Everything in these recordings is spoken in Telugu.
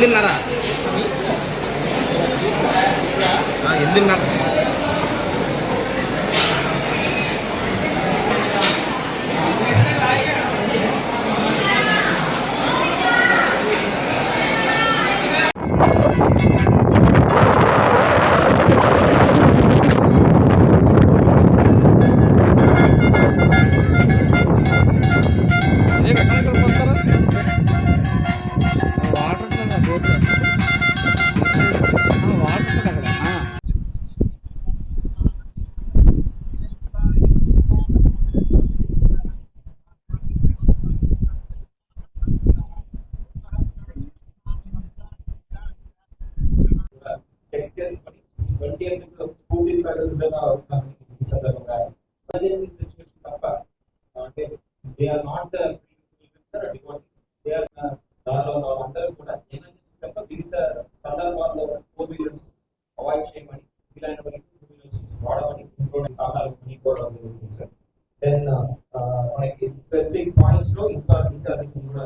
ಮುಂದಿನ ನರ పూర్తి స్థాయిలో సిద్ధంగా ఈ సందర్భంగా సజెషన్స్ తెచ్చుకోవచ్చు తప్ప అంటే they are not they are దానిలో అందరూ కూడా ఎనర్జీస్ తప్ప వివిధ సందర్భాల్లో ఫోర్ వీలర్స్ అవాయిడ్ చేయమని వీలైన వరకు టూ వీలర్స్ వాడమని సాధారణ కొనుక్కోవడం జరుగుతుంది సార్ దెన్ మనకి స్పెసిఫిక్ పాయింట్స్ లో ఇంకా ఇంకా కూడా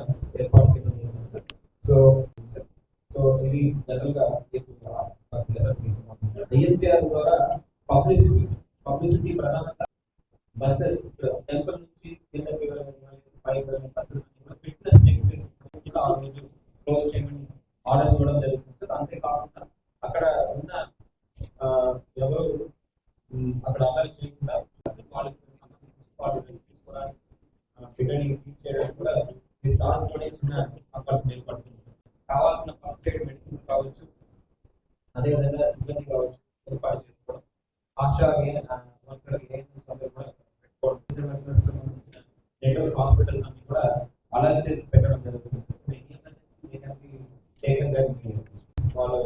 కూడా అప్పటికి మెరుగుపడుతుంది కావాల్సిన ఫస్ట్ ఎయిడ్ మెడిసిన్స్ కావచ్చు అదేవిధంగా సిబ్బంది కావచ్చు ఏర్పాటు చేసుకోవడం. ఆశా నెట్వర్క్ హాస్పిటల్స్ అన్ని కూడా అలర్ట్ చేసి పెట్టడం జరుగుతుంది. వాళ్ళు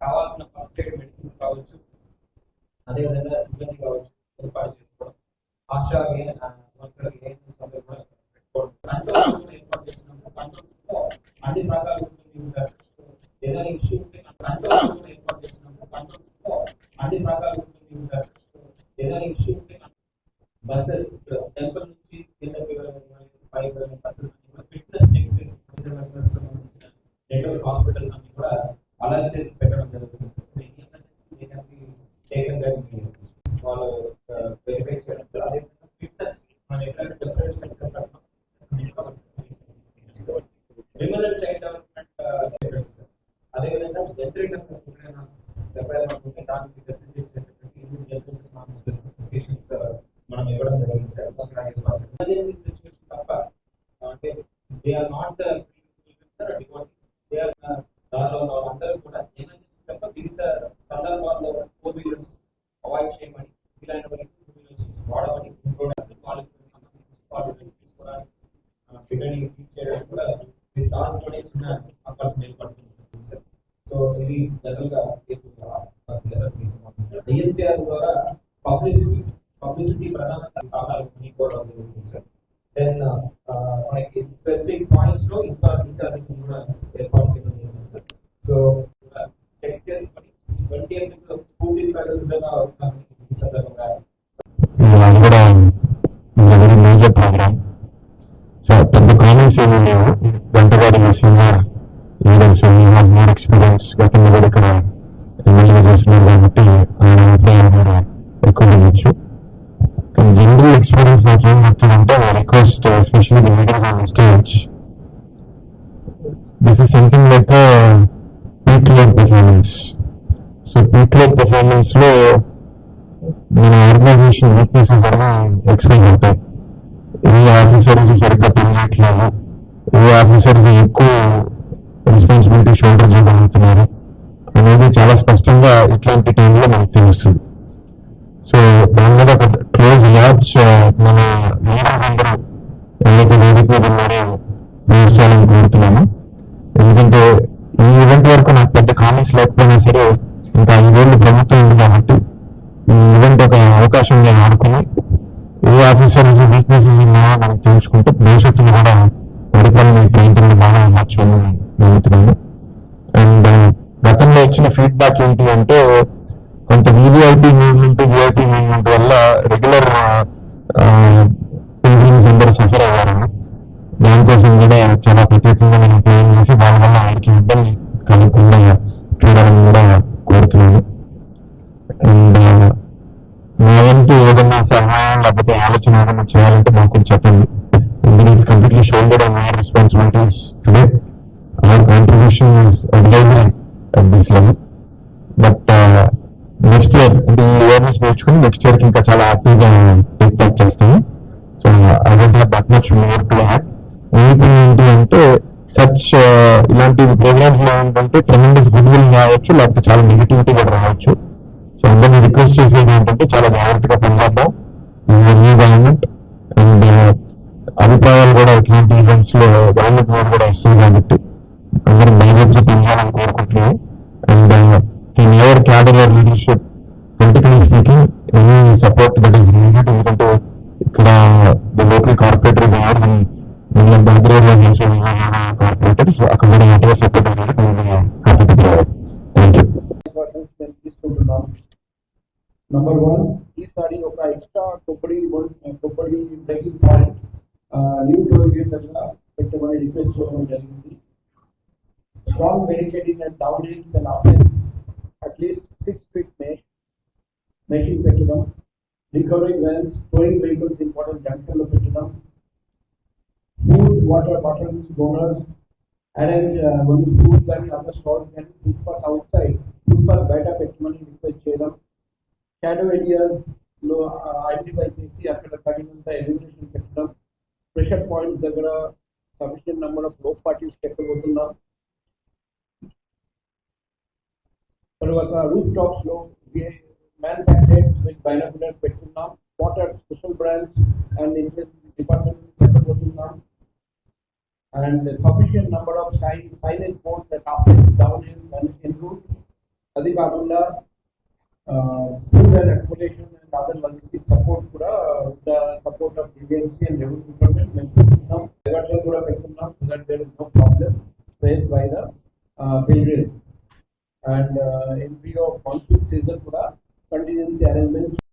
కావాల్సిన ఫస్ట్ ఎయిడ్ మెడిసిన్స్ కావచ్చు అదేవిధంగా సిబ్బంది కావచ్చు ఏర్పాటు చేసుకోవడం ఆశా అన్ని శాఖల సిబ్బంది ఏదైనా ఇష్యూ ఉంటే ఏర్పాటు చేసినప్పుడు అన్ని శాఖల రిమనెంట్ చేయడం అదేవిధంగా మనం ఇవ్వడం జరిగింది ఎమర్జెన్సీ యూట్యూబ్ చేయడం కూడా మీ స్టార్స్ లోనే చిన్న అపార్ట్ ఏర్పడుతుంది సార్ సో ఇది జనరల్ గా తీసుకున్నాం ఐఎన్పిఆర్ ద్వారా పబ్లిసిటీ పబ్లిసిటీ ప్రధానంగా సాధారణ కొనుక్కోవడం జరుగుతుంది సార్ దెన్ మనకి స్పెసిఫిక్ పాయింట్స్ లో ఇంకా ఇన్ఛార్జెస్ కూడా ఏర్పాటు చేయడం జరిగింది సార్ సో చెక్ చేసుకొని ట్వంటీ ఎయిత్ పూర్తి స్థాయిలో సిద్ధంగా request especially the leaders on stage this is something like peak load performance so peak లోడ్లో మన ఆర్గనైజేషన్ వీక్నెసెస్ అన్ని ఎక్స్ప్లెయిన్ అవుతాయి ఏ ఆఫీసర్స్ సరిగ్గా పనిచేయట్లేదు. ఏ ఆఫీసర్స్ ఎక్కువ రెస్పాన్సిబిలిటీ షోల్డర్ చేయగలుగుతున్నారు అనేది చాలా స్పష్టంగా ఇట్లాంటి టైంలో మనకు తెలుస్తుంది. సో దాని మీద ఒక క్లోజ్ వాచ్ మన సరే ఇంకా ఐదేళ్ళు ప్రభుత్వం ఉంది కాబట్టి ఈ ఈవెంట్ ఒక అవకాశం నేను ఆడుకుని ఏ ఆఫీసర్ వీక్నెసెస్ ఉన్నాయో మనకు తెలుసుకుంటే భవిష్యత్తులో కూడా పరిపాలన ప్రాంతంలో బాగా అవ్వచ్చు నమ్ముతున్నాను. అండ్ గతంలో వచ్చిన ఫీడ్బ్యాక్ ఏంటి అంటే కొంత వీవీఐపీ మూవ్మెంట్ విఐపీ మూవ్మెంట్ వల్ల రెగ్యులర్ పిల్గ్రిమ్స్ అందరూ సఫర్ అయ్యారని. దానికోసం కూడా చాలా ప్రత్యేకంగా నేను అట్ బట్ నెక్స్ట్ ఇయర్ అంటే ఈ అవేర్నెస్ నేర్చుకుని నెక్స్ట్ ఇయర్కి ఇంకా చాలా హ్యాపీగా టేక్ బ్యాక్ చేస్తాను so I don't have that much more to have anything ఏంటి అంటే సచ్ uh, ఇలాంటి ప్రోగ్రామ్స్లో ఏంటంటే ట్రెమెండస్ గుడ్ విల్ రావచ్చు లేకపోతే చాలా నెగిటివిటీ కూడా రావచ్చు. సో అందరినీ రిక్వెస్ట్ చేసేది ఏంటంటే చాలా జాగ్రత్తగా పనిచేద్దాం. దిస్ న్యూ గవర్నమెంట్ అండ్ అభిప్రాయాలు కూడా ఇట్లాంటి ఈవెంట్స్లో గవర్నమెంట్ కూడా వస్తుంది కాబట్టి అందరూ భయభక్తులు పనిచేయాలని కోరుకుంటున్నాను in ever cadre leadership politically speaking any support that is needed ఎందుకంటే ఇక్కడ the local corporators ours and మిగిలిన దగ్గర కార్పొరేటర్స్ అక్కడ కూడా ఎటువంటి support happy to provide thank you precautions మేము తీసుకుంటున్నాం నంబర్ వన్ ఈసారి ఒక ఎక్స్ట్రా కొబ్బరి బొన్- కొబ్బరి breaking point new toll gate దగ్గర పెట్టమని రిక్వెస్ట్ చేయడం జరిగింది strong medicating and down hills and up hills at least six feet mesh meshing పెట్టడం recovery vans towing vehicles important జంక్షన్లో పెట్టడం food water bottle donors arrange కొన్ని ఫుడ్ కానీ అదర్ స్టాల్స్ కానీ food park outside food park బయట పెట్టమని రిక్వెస్ట్ చేయడం షాడో ఏరియాస్ లో ఐడెంటిఫై చేసి అక్కడ తగినంత ఎలిమినేషన్ పెట్టడం ప్రెషర్ పాయింట్స్ దగ్గర సఫిషియెంట్ నెంబర్ ఆఫ్ లో పార్టీస్ పెట్టబోతున్నాం was a rooftop slope gauge manufactured with binocular spectrum norm, water special brands, and in this department norm, and sufficient number of sign, signage boards that at uphill, downhill and in route. Adik Abdullah, uh, food and accommodation and other logistic support for uh, the support of agency and level department mentioned now diversion so that there is no problem faced by the uh, pilgrims. And NPO monsoon season కూడా కంటిన్యూన్సీ అరేంజ్మెంట్